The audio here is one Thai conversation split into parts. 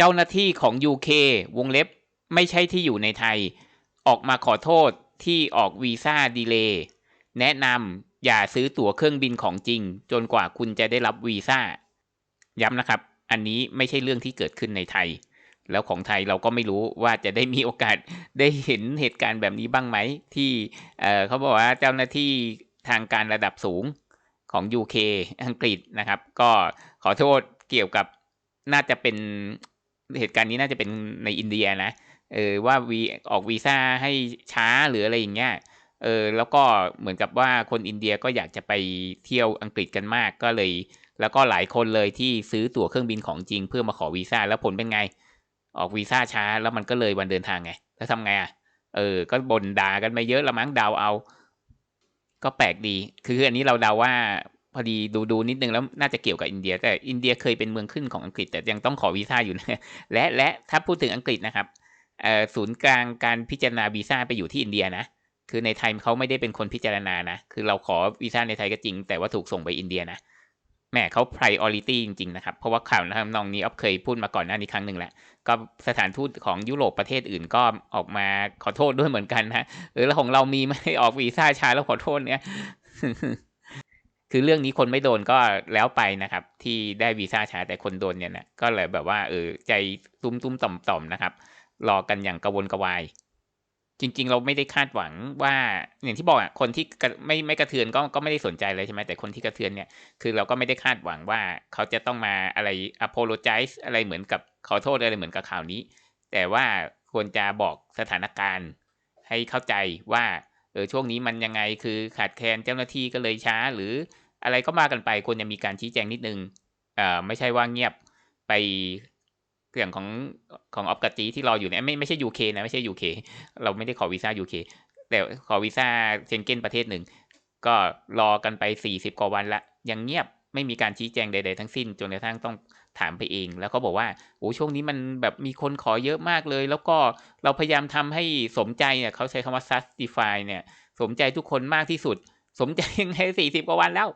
เจ้าหน้าที่ของ UK วงเล็บไม่ใช่ที่อยู่ในไทย ออกมาขอโทษที่ออกวีซ่าดีเลย์แนะนำอย่าซื้อตั๋วเครื่องบินของจริง จนกว่าคุณจะได้รับวีซ่า ย้ำนะครับ อันนี้ไม่ใช่เรื่องที่เกิดขึ้นในไทย แล้วของไทยเราก็ไม่รู้ว่าจะได้มีโอกาสได้เห็นเหตุการณ์แบบนี้บ้างไหม ที่เเขาบอกว่าเจ้าหน้าที่ทางการระดับสูงของ UK อังกฤษนะครับ ก็ขอโทษเกี่ยวกับน่าจะเป็น เหตุการณ์นี้น่าจะเป็นในอินเดียนะเออว่าวีออกวีซ่าให้ช้าหรืออะไรอย่างเงี้ยเออแล้วก็เหมือนกับว่าคนอินเดียก็อยากจะไปเที่ยวอังกฤษกันมากก็เลย แล้วก็หลายคนเลยที่ซื้อตั๋วเครื่องบินของจริงเพื่อมาขอวีซ่าแล้วผลเป็นไง ออกวีซ่าช้าแล้วมันก็เลยวันเดินทางไง แล้วทำไงอะเออ ก็บ่นด่ากันไปเยอะละมั้งดาวเอา ก็แปลกดี คืออันนี้เราเดาว่า พอดีดูดูนิดนึงแล้วน่าจะเกี่ยวกับอินเดีย แต่อินเดียเคยเป็นเมืองขึ้นของอังกฤษ แต่ยังต้องขอวีซ่าอยู่นะและและถ้าพูดถึงอังกฤษนะครับศูนย์กลางการพิจารณาวีซ่าไปอยู่ที่อินเดียนะคือในไทยเขาไม่ได้เป็นคนพิจารณานะ คือเราขอวีซ่าในไทยก็จริง แต่ว่าถูกส่งไปอินเดียนะแม่เขา priority จริง ๆ นะครับ เพราะว่าข่าวนะครับน้องนี้อ๊อฟเคยพูดมาก่อนหน้านี้ครั้งหนึ่งแหละ ก็สถานทูตของยุโรปประเทศอื่นก็ออกมาขอโทษด้วยเหมือนกันนะเออแล้วของเรามีไม่ออกวีซ่าช้าแล้วขอโทษเนี่ย คือเรื่องนี้คนไม่โดนก็แล้วไปนะครับ ที่ได้วีซ่าช้าแต่คนโดนเนี่ยนะก็เลยแบบว่าเออใจตุ้มตุ้มต่อมต่อมนะครับ รอกันอย่างกระวนกระวาย จริง ๆ เราไม่ได้คาดหวังว่าอย่างที่บอกอะคนที่ไม่ไม่กระเทือนก็ก็ไม่ได้สนใจเลยใช่ไหมแต่คนที่กระเทือนเนี่ยคือเราก็ไม่ได้คาดหวังว่าเขาจะต้องมาอะไร apologize อะไรเหมือนกับขอโทษอะไรเหมือนกับข่าวนี้ แต่ว่าควรจะบอกสถานการณ์ให้เข้าใจว่า ออช่วงนี้มันยังไงคือขาดแคลนเจ้าหน้าที่ก็เลยช้า หรืออะไรก็มากันไปควรจะมีการชี้แจงนิดนึงเอ่อไม่ใช่ว่าเงียบไปอย่างของของออฟกัจีที่รออยู่เนี่ยไม่ไม่ใช่ยูเคนะไม่ใช่ยูเคเราไม่ได้ขอวีซ่ายูเคแต่ขอวีซ่าเชนเก้นประเทศหนึ่งก็รอกันไปสี่สิบกว่าวันละ ยังเงียบไม่มีการชี้แจงใด ๆ ทั้งสิ้น จนกระทั่งต้อง ถามไปเอง แล้วเขาบอกว่าโอ้ช่วงนี้มันแบบมีคนขอเยอะมากเลย แล้วก็เราพยายามทำให้สมใจเนี่ยเขาใช้คำว่า justify เนี่ย สมใจทุกคนมากที่สุด สมใจยังไงสี่สิบกว่าวันแล้ว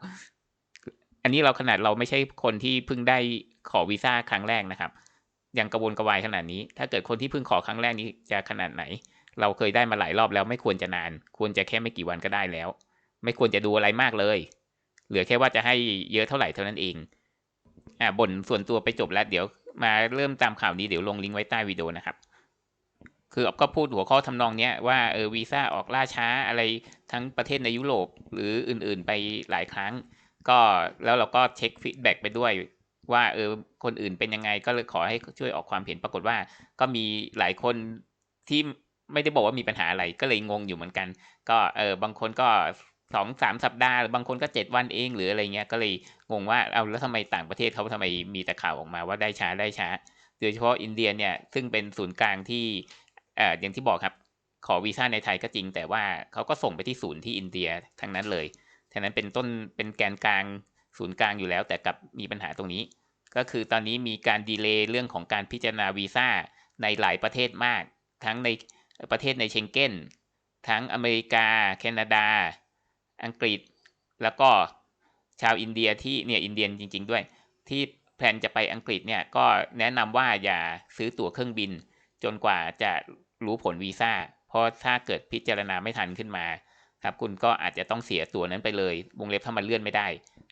อันนี้เราขนาดเราไม่ใช่คนที่เพิ่งได้ขอวีซ่าครั้งแรกนะครับยังกระวนกระวายขนาดนี้ ถ้าเกิดคนที่เพิ่งขอครั้งแรกนี้จะขนาดไหน เราเคยได้มาหลายรอบแล้วไม่ควรจะนาน ควรจะแค่ไม่กี่วันก็ได้แล้ว ไม่ควรจะดูอะไรมากเลย เหลือแค่ว่าจะให้เยอะเท่าไหร่เท่านั้นเอง อ่าบ่นส่วนตัวไปจบแล้วเดี๋ยวมาเริ่มตามข่าวนี้เดี๋ยวลงลิงก์ไว้ใต้วิดีโอนะครับ คือก็พูดหัวข้อทำนองเนี้ยว่าเออวีซ่าออกล่าช้าอะไรทั้งประเทศในยุโรปหรืออื่นๆไปหลายครั้ง ก็แล้วเราก็เช็คฟีดแบ็กไปด้วยว่าเออคนอื่นเป็นยังไงก็เลยขอให้ช่วยออกความเห็นปรากฏว่า ก็มีหลายคนที่ไม่ได้บอกว่ามีปัญหาอะไรก็เลยงงอยู่เหมือนกัน ก็เออบางคนก็ สองสามสัปดาห์หรือบางคนก็เจ็ดวันเองหรืออะไรเงี้ยก็เลยงงว่าเอาแล้วทำไมต่างประเทศเขาทำไมมีแต่ข่าวออกมาว่าได้ช้าได้ช้า โดยเฉพาะอินเดียเนี่ยซึ่งเป็นศูนย์กลางที่เอ่ออย่างที่บอกครับ ขอวีซ่าในไทยก็จริง แต่ว่าเขาก็ส่งไปที่ศูนย์ที่อินเดียทั้งนั้นเลยฉะนั้นเป็นต้นเป็นแกนกลางศูนย์กลางอยู่แล้ว แต่กับมีปัญหาตรงนี้ ก็คือตอนนี้มีการดีเลย์เรื่องของการพิจารณาวีซ่าในหลายประเทศมาก ทั้งในประเทศในเชงเก้นทั้งอเมริกา แคนาดา อังกฤษ แล้วก็ชาวอินเดียที่เนี่ยอินเดียจริง ๆ ด้วย ที่แพลนจะไปอังกฤษเนี่ยก็แนะนำว่าอย่าซื้อตั๋วเครื่องบิน จนกว่าจะรู้ผลวีซ่าเพราะถ้าเกิดพิจารณาไม่ทันขึ้นมาครับคุณก็อาจจะต้องเสียตั๋วนั้นไปเลยวงเล็บถ้ามันเลื่อนไม่ได้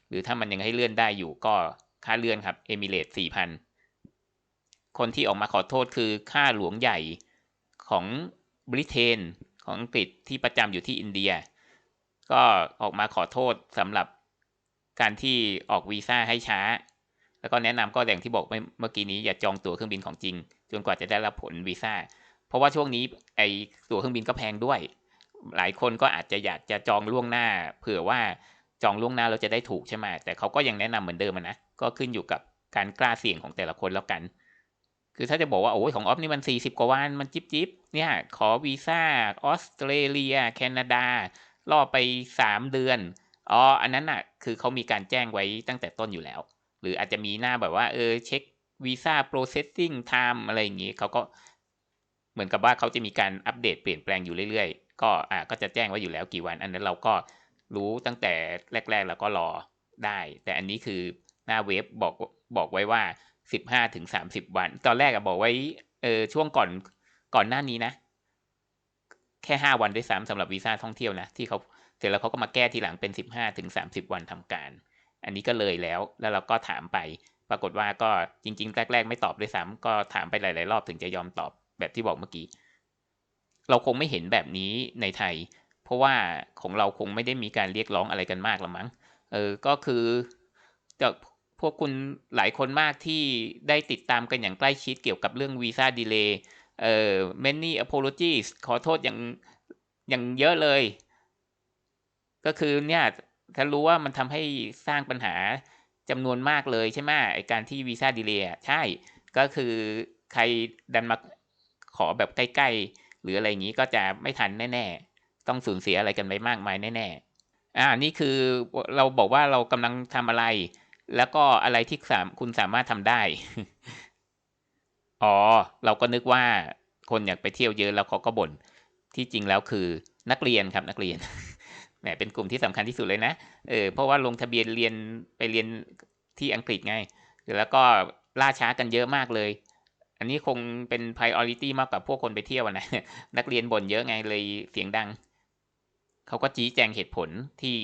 หรือถ้ามันยังให้เลื่อนได้อยู่ก็ค่าเลื่อนครับเอมิเรตสี่พันคนที่ออกมาขอโทษคือค่าหลวงใหญ่ของบริเตนของอังกฤษที่ประจำอยู่ที่อินเดีย ก็ออกมาขอโทษสำหรับการที่ออกวีซ่าให้ช้า แล้วก็แนะนำก็อย่างที่บอกเมื่อกี้นี้อย่าจองตั๋วเครื่องบินของจริง จนกว่าจะได้รับผลวีซ่า เพราะว่าช่วงนี้ไอตั๋วเครื่องบินก็แพงด้วย หลายคนก็อาจจะอยากจะจองล่วงหน้า เผื่อว่าจองล่วงหน้าเราจะได้ถูกใช่ไหมแต่เขาก็ยังแนะนำเหมือนเดิมนะ ก็ขึ้นอยู่กับการกล้าเสี่ยงของแต่ละคนแล้วกัน คือถ้าจะบอกว่าโอ้ยของออฟนี่มันสี่สิบกว่าวัน มันจิบจิบเนี่ย ขอวีซ่าออสเตรเลีย แคนาดา รอไปสามเดือนอ๋ออันนั้นอะคือเขามีการแจ้งไว้ตั้งแต่ต้นอยู่แล้ว หรืออาจจะมีหน้าแบบว่าเออเช็ควีซ่า processing time อะไรอย่างงี้เขาก็เหมือนกับว่าเขาจะมีการอัปเดตเปลี่ยนแปลงอยู่เรื่อยๆ ก็อ่าก็จะแจ้งไว้อยู่แล้วกี่วัน อันนั้นเราก็รู้ตั้งแต่แรกๆ แล้วก็รอได้ แต่อันนี้คือหน้าเว็บบอกบอกไว้ว่าสิบห้าถึงสามสิบวัน ตอนแรกอะบอกไว้เออช่วงก่อนก่อนหน้านี้นะ แค่ห้าวันด้วยซ้ำสำหรับวีซ่าท่องเที่ยวนะที่เขาเสร็จแล้วเขาก็มาแก้ทีหลังเป็นสิบห้าถึงสามสิบวันทำการ อันนี้ก็เลยแล้วแล้วเราก็ถามไป ปรากฏว่าก็จริง ๆ แรก ๆ ไม่ตอบด้วยซ้ำก็ถามไปหลาย ๆ รอบถึงจะยอมตอบแบบที่บอกเมื่อกี้ เราคงไม่เห็นแบบนี้ในไทย เพราะว่าของเราคงไม่ได้มีการเรียกร้องอะไรกันมากละมั้งเออก็คือจากพวกคุณหลายคนมากที่ได้ติดตามกันอย่างใกล้ชิดเกี่ยวกับเรื่องวีซ่าดีเลย์ เอ่อ many apologies ขอโทษอย่างอย่างเยอะเลย ก็คือเนี่ยถ้ารู้ว่ามันทำให้สร้างปัญหาจำนวนมากเลยใช่ไหมไอการที่วีซ่าดีเลย์ใช่ ก็คือใครดันมาขอแบบใกล้ๆ หรืออะไรอย่างนี้ก็จะไม่ทันแน่ๆ ต้องสูญเสียอะไรกันไปมากมายแน่ๆ อ่า นี่คือเราบอกว่าเรากำลังทำอะไร แล้วก็อะไรที่สามคุณสามารถทำได้ อ๋อ เราก็นึกว่าคนอยากไปเที่ยวเยอะแล้วเขาก็บ่น ที่จริงแล้วคือนักเรียนครับนักเรียนแหมเป็นกลุ่มที่สำคัญที่สุดเลยนะ เออ เพราะว่าลงทะเบียนเรียนไปเรียนที่อังกฤษไง แล้วก็ล่าช้ากันเยอะมากเลย อันนี้คงเป็น priority มากกว่าพวกคนไปเที่ยวนะ นักเรียนบ่นเยอะไงเลยเสียงดัง เขาก็ชี้แจงเหตุผลที่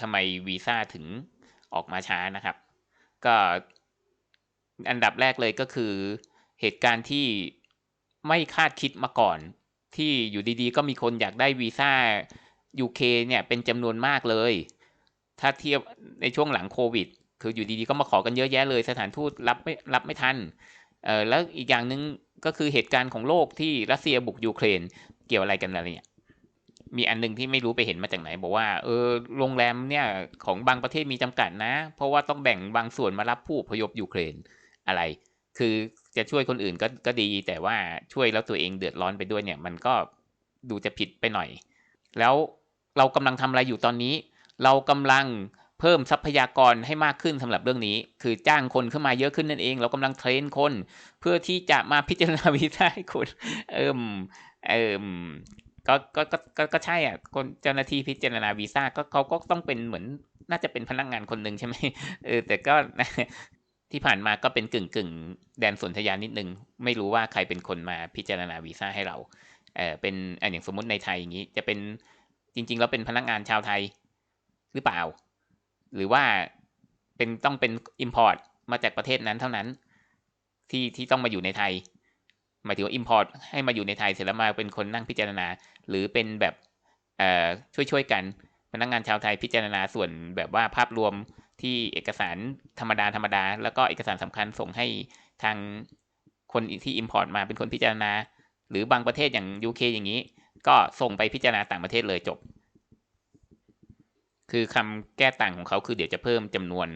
ทำไมวีซ่าถึงออกมาช้านะครับ ก็อันดับแรกเลยก็คือ เหตุการณ์ที่ไม่คาดคิดมาก่อน ที่อยู่ดีๆ ก็มีคนอยากได้วีซ่า UK เนี่ยเป็นจำนวนมากเลย ถ้าเทียบในช่วงหลังโควิด คืออยู่ดีๆ ก็มาขอกันเยอะแยะเลย สถานทูตรับไม่รับไม่ทันเออแล้วอีกอย่างหนึ่งก็คือเหตุการณ์ของโลกที่รัสเซียบุกยูเครนเกี่ยวอะไรกันอะไรเนี่ยมีอันนึงที่ไม่รู้ไปเห็นมาจากไหน บอกว่าเออโรงแรมเนี่ยของบางประเทศมีจำกัดนะ เพราะว่าต้องแบ่งบางส่วนมารับผู้พยพยูเครนอะไร คือจะช่วยคนอื่นก็ก็ดี แต่ว่าช่วยแล้วตัวเองเดือดร้อนไปด้วยเนี่ย มันก็ดูจะผิดไปหน่อย แล้วเรากำลังทำอะไรอยู่ตอนนี้ เรากำลังเพิ่มทรัพยากรให้มากขึ้นสำหรับเรื่องนี้ คือจ้างคนขึ้นมาเยอะขึ้นนั่นเอง เรากำลังเทรนคน เพื่อที่จะมาพิจารณาวีซ่าให้คุณเอิมเอิมก็ก็ก็ก็ก็ใช่อะคนเจ้าหน้าที่พิจารณาวีซ่าก็เขาก็ต้องเป็นเหมือนน่าจะเป็นพนักงานคนหนึ่งใช่ไหมเออแต่ก็ ที่ผ่านมาก็เป็นกึ่งกึ่งแดนสนธยานิดนึง ไม่รู้ว่าใครเป็นคนมาพิจารณาวีซ่าให้เราเออเป็นอย่างสมมติในไทยอย่างนี้ จะเป็นจริงๆแล้วเป็นพนักงานชาวไทยหรือเปล่า หรือว่าเป็นต้องเป็น import มาจากประเทศนั้นเท่านั้น ที่ที่ต้องมาอยู่ในไทยหมายถึงว่า import ให้มาอยู่ในไทยเสร็จแล้วมาเป็นคนนั่งพิจารณา หรือเป็นแบบเออช่วยช่วยกันพนักงานชาวไทยพิจารณาส่วนแบบว่าภาพรวม ที่เอกสารธรรมดาธรรมดา แล้วก็เอกสารสำคัญส่งให้ทางคนที่ import มาเป็นคนพิจารณา หรือบางประเทศอย่าง UK อย่างนี้ ก็ส่งไปพิจารณาต่างประเทศเลยจบ คือคำแก้ต่างของเขาคือเดี๋ยวจะเพิ่มจำนวน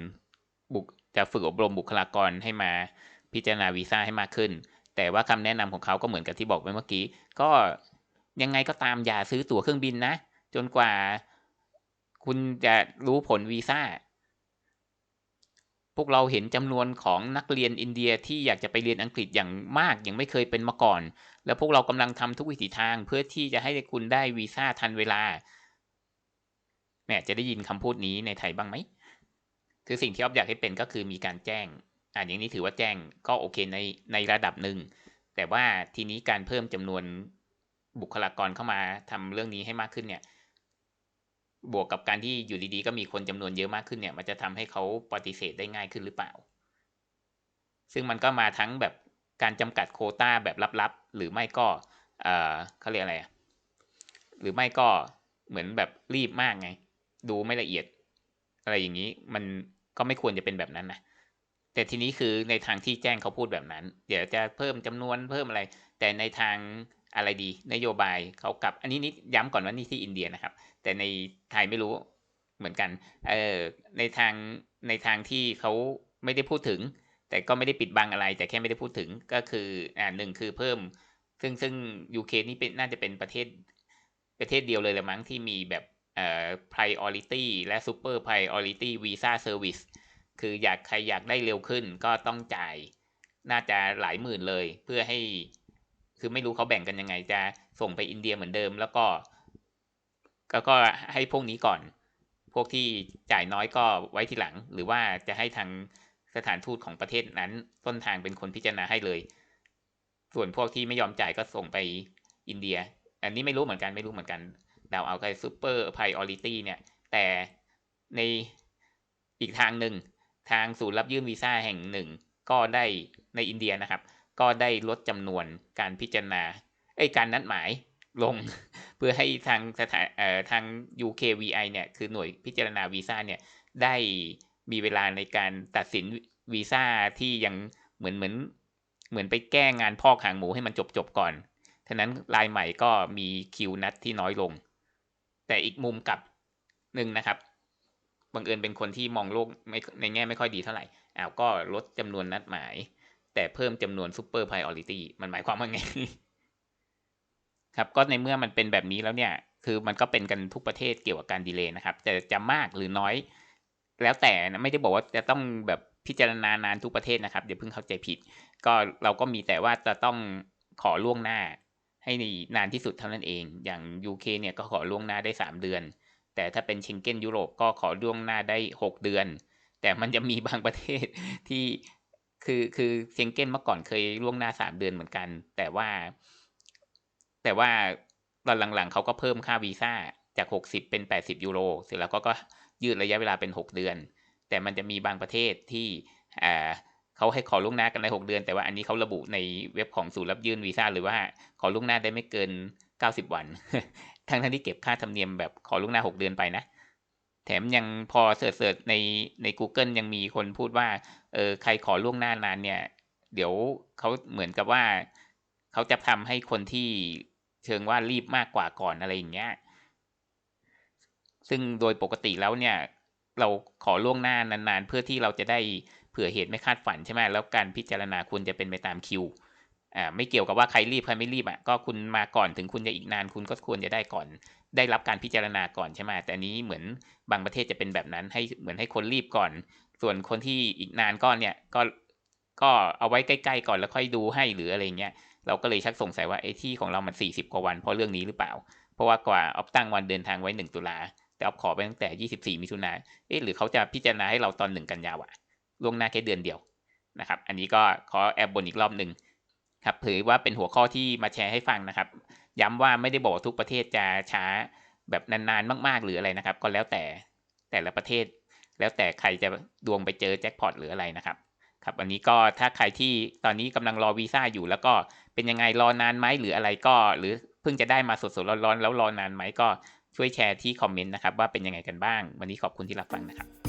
บุกจะฝึกอบรมบุคลากรให้มาพิจารณาวีซ่าให้มากขึ้น แต่ว่าคำแนะนำของเขาก็เหมือนกับที่บอกไปเมื่อกี้ ก็ยังไงก็ตามอย่าซื้อตั๋วเครื่องบินนะ จนกว่าคุณจะรู้ผลวีซ่า พวกเราเห็นจำนวนของนักเรียนอินเดียที่อยากจะไปเรียนอังกฤษอย่างมากยังไม่เคยเป็นมาก่อน แล้วพวกเรากำลังทำทุกวิถีทางเพื่อที่จะให้คุณได้วีซ่าทันเวลาแม่จะได้ยินคำพูดนี้ในไทยบ้างไหม คือสิ่งที่ออฟอยากให้เป็นก็คือมีการแจ้ง อ่าอย่างนี้ถือว่าแจ้งก็โอเคในในระดับหนึ่ง แต่ว่าทีนี้การเพิ่มจำนวนบุคลากรเข้ามาทำเรื่องนี้ให้มากขึ้นเนี่ย บวกกับการที่อยู่ดีๆ ก็มีคนจำนวนเยอะมากขึ้นเนี่ย มันจะทำให้เขาปฏิเสธได้ง่ายขึ้นหรือเปล่า ซึ่งมันก็มาทั้งแบบการจำกัดโคต้าแบบลับๆ หรือไม่ก็เออเขาเรียกอะไรหรือไม่ก็เหมือนแบบรีบมากไง ดูไม่ละเอียด อะไรอย่างนี้มันก็ไม่ควรจะเป็นแบบนั้นนะแต่ทีนี้คือในทางที่แจ้งเขาพูดแบบนั้น เดี๋ยวจะเพิ่มจำนวนเพิ่มอะไร แต่ในทาง อะไรดี นโยบายเขากลับ อันนี้นิดย้ำก่อนว่านี่ที่อินเดียนะครับ แต่ในไทยไม่รู้เหมือนกัน เออในทางในทางที่เขาไม่ได้พูดถึง แต่ก็ไม่ได้ปิดบังอะไร แต่แค่ไม่ได้พูดถึงก็คืออ่าหนึ่งคือเพิ่ม ซึ่งซึ่งยูเคนี่เป็นน่าจะเป็นประเทศประเทศเดียวเลยละมั้งที่มีแบบเอ่อ priority และ super priority visa service คืออยากใครอยากได้เร็วขึ้นก็ต้องจ่าย น่าจะหลายหมื่นเลย เพื่อให้ คือไม่รู้เขาแบ่งกันยังไง จะส่งไปอินเดียเหมือนเดิม แล้วก็ก็ก็ให้พวกนี้ก่อน พวกที่จ่ายน้อยก็ไว้ทีหลัง หรือว่าจะให้ทางสถานทูตของประเทศนั้น ต้นทางเป็นคนพิจารณาให้เลย ส่วนพวกที่ไม่ยอมจ่ายก็ส่งไปอินเดีย อันนี้ไม่รู้เหมือนกันไม่รู้เหมือนกันดาวเอาไปซูเปอร์ไพรออริตี้เนี่ย แต่ในอีกทางหนึ่งทางศูนย์รับยื่นวีซ่าแห่งหนึ่ง ก็ได้ในอินเดียนะครับ ก็ได้ลดจำนวนการพิจารณาไอ้การนัดหมายลง เพื่อให้ทางสถานเอ่อทาง UKVI เนี่ยคือหน่วยพิจารณาวีซ่าเนี่ยได้มีเวลาในการตัดสินวีซ่าที่ยังเหมือนเหมือนเหมือนไปแก้งานพอกหางหมูให้มันจบจบก่อนฉะนั้นรายใหม่ก็มีคิวนัดที่น้อยลง แต่อีกมุมกลับหนึ่งนะครับบังเอิญเป็นคนที่มองโลกไม่ในแง่ไม่ค่อยดีเท่าไหร่อ้าวก็ลดจำนวนนัดหมาย แต่เพิ่มจำนวนซูเปอร์ไพรออริตี้มันหมายความว่าไง ครับก็ในเมื่อมันเป็นแบบนี้แล้วเนี่ย คือมันก็เป็นกันทุกประเทศเกี่ยวกับการดีเลย์นะครับ แต่จะมากหรือน้อย แล้วแต่นะไม่ได้บอกว่าจะต้องแบบพิจารณานานทุกประเทศนะครับอย่าเพิ่งเข้าใจผิด ก็เราก็มีแต่ว่าจะต้องขอล่วงหน้า ให้นานที่สุดเท่านั้นเอง อย่าง UK เนี่ยก็ขอล่วงหน้าได้ 3 เดือน แต่ถ้าเป็นเชงเก้นยุโรปก็ขอล่วงหน้าได้ 6 เดือน แต่มันจะมีบางประเทศที่ คือคือเชงเก้นเมื่อก่อนเคยล่วงหน้า3เดือนเหมือนกัน แต่ว่า แต่ว่าตอนหลังๆเขาก็เพิ่มค่าวีซ่าจาก60เป็น80ยูโรเสร็จแล้วก็ก็ยืดระยะเวลาเป็น6เดือน แต่มันจะมีบางประเทศที่อ่าเขาให้ขอล่วงหน้ากันใน6เดือน แต่ว่าอันนี้เขาระบุในเว็บของศูนย์รับยื่นวีซ่าหรือว่าขอล่วงหน้าได้ไม่เกิน90วัน ทั้งทั้งที่เก็บค่าธรรมเนียมแบบขอล่วงหน้า6เดือนไปนะ แถมยังพอเสิร์ชในใน Google ยังมีคนพูดว่าเออใครขอล่วงหน้านานเนี่ย เดี๋ยวเขาเหมือนกับว่าเขาจะทำให้คนที่เชิงว่ารีบมากกว่าก่อนอะไรอย่างเงี้ยซึ่งโดยปกติแล้วเนี่ย เราขอล่วงหน้านานๆ เพื่อที่เราจะได้เผื่อเหตุไม่คาดฝันใช่ไหมแล้วการพิจารณาควรจะเป็นไปตามคิวอ่าไม่เกี่ยวกับว่าใครรีบใครไม่รีบอะก็คุณมาก่อนถึงคุณจะอีกนานคุณก็ควรจะได้ก่อน ได้รับการพิจารณาก่อนใช่ไหมแต่นี้เหมือนบางประเทศจะเป็นแบบนั้นให้เหมือนให้คนรีบก่อน ส่วนคนที่อีกนานก็เนี่ยก็ก็เอาไว้ใกล้ๆก่อนแล้วค่อยดูให้หรืออะไรเงี้ยเราก็เลยชักสงสัยว่าไอ้ที่ของเรามันสี่สิบกว่าวันเพราะเรื่องนี้หรือเปล่า เพราะว่ากว่าออฟตั้งวันเดินทางไว้หนึ่งตุลาแต่ออฟขอไปตั้งแต่ยี่สิบสี่มิถุนาเอ๊ะหรือเขาจะพิจารณาให้เราตอนหนึ่งกันยาวะล่วงหน้าแค่เดือนเดียวนะครับ อันนี้ก็ขอแอบบนอีกรอบหนึ่ง ครับเผยว่าเป็นหัวข้อที่มาแชร์ให้ฟังนะครับ ย้ำว่าไม่ได้บอกทุกประเทศจะช้าแบบนานๆมาก ๆ หรืออะไรนะครับ ก็แล้วแต่แต่ละประเทศ แล้วแต่ใครจะดวงไปเจอแจ็คพอตหรืออะไรนะครับครับวันนี้ก็ถ้าใครที่ตอนนี้กำลังรอวีซ่าอยู่ แล้วก็เป็นยังไงรอนานไหมหรืออะไรก็ หรือเพิ่งจะได้มาสดๆร้อนๆแล้วรอนานไหมก็ช่วยแชร์ที่คอมเมนต์นะครับว่าเป็นยังไงกันบ้าง วันนี้ขอบคุณที่รับฟังนะครับ